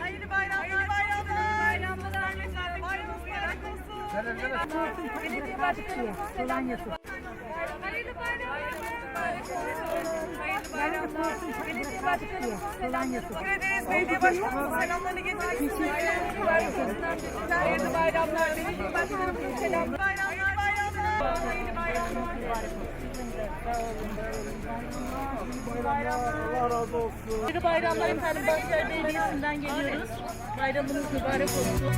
Hayırlı bayramlar. Hayırlı bayramlar. Bayramlar. Bayramınız mübarek olsun. Belediye başkanımızın selamları var. Hayırlı bayramlar. Hayırlı bayramlar. Belediye başkanımızın selamları var. Teşekkür ederiz. Belediye başkanımızın selamlarını getirirsiniz. Hayırlı bayramlar. Belediye başkanımızın selamları. Bayramlar. Bayramlar. Hayırlı bayramlar. Allah razı olsun. Hayırlı bayramlar efendim. Başlar Belediyesi'nden geliyoruz. Bayramınız mübarek olsun.